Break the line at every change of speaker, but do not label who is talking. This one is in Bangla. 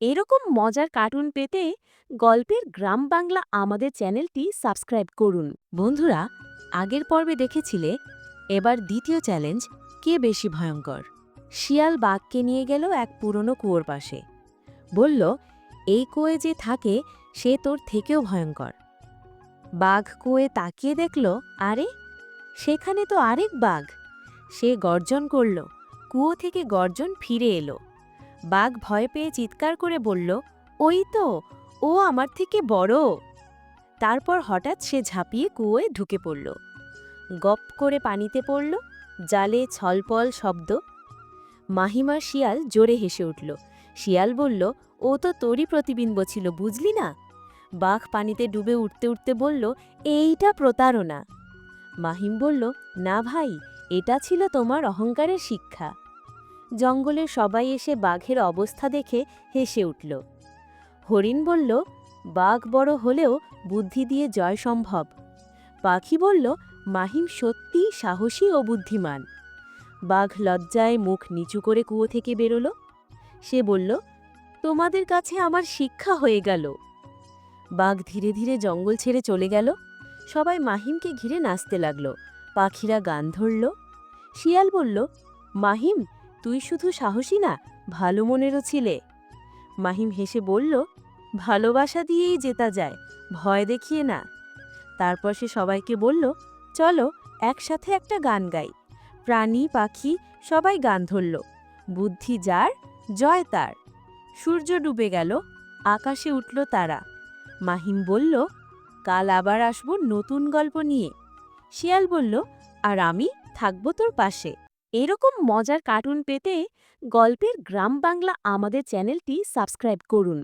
এরকম মজার কার্টুন পেতে গল্পের গ্রাম বাংলা আমাদের চ্যানেলটি সাবস্ক্রাইব করুন। বন্ধুরা, আগের পর্বে দেখেছিলে, এবার দ্বিতীয় চ্যালেঞ্জ কে বেশি ভয়ঙ্কর? শিয়াল বাঘকে নিয়ে গেল এক পুরনো কুয়োর পাশে। বলল, এই কুয়ে যে থাকে, সে তোর থেকেও ভয়ঙ্কর। বাঘ কুয়ে তাকিয়ে দেখল, আরে, সেখানে তো আরেক বাঘ। সে গর্জন করল। কুয়ো থেকে গর্জন ফিরে এলো। বাঘ ভয় পেয়ে চিৎকার করে বলল, ওই তো, ও আমার থেকে বড়। তারপর হঠাৎ সে ঝাঁপিয়ে কুয়োয় ঢুকে পড়ল। গপ করে পানিতে পড়ল, জালে ছলপল শব্দ। মাহিমা শিয়াল জোরে হেসে উঠল। শিয়াল বলল, ও তো তোরই প্রতিবিম্ব ছিল, বুঝলি না? বাঘ পানিতে ডুবে উঠতে উঠতে বলল, এইটা প্রতারণা। মাহিম বলল, না ভাই, এটা ছিল তোমার অহংকারের শিক্ষা। জঙ্গলে সবাই এসে বাঘের অবস্থা দেখে হেসে উঠল। হরিণ বলল, বাঘ বড় হলেও বুদ্ধি দিয়ে জয় সম্ভব। পাখি বলল, মাহিম সত্যি সাহসী ও বুদ্ধিমান। বাঘ লজ্জায় মুখ নিচু করে কুয়ো থেকে বেরোল। সে বলল, তোমাদের কাছে আমার শিক্ষা হয়ে গেল। বাঘ ধীরে ধীরে জঙ্গল ছেড়ে চলে গেল। সবাই মাহিমকে ঘিরে নাচতে লাগল। পাখিরা গান ধরল। শিয়াল বলল, মাহিম তুই শুধু সাহসী না, ভালো মনেরও ছিলে। মাহিম হেসে বলল, ভালোবাসা দিয়েই জেতা যায়, ভয় দেখিয়ে না। তারপর সে সবাইকে বলল, চলো, একসাথে একটা গান গাই। প্রাণী, পাখি, সবাই গান ধরল। বুদ্ধি যার, জয় তার। সূর্য ডুবে গেল, আকাশে উঠল তারা। মাহিম বলল, কাল আবার আসব নতুন গল্প নিয়ে। শিয়াল বলল, আর আমি থাকব তোর পাশে। এরকম মজার কার্টুন পেতে গল্পের গ্রাম বাংলা আমাদের চ্যানেলটি সাবস্ক্রাইব করুন।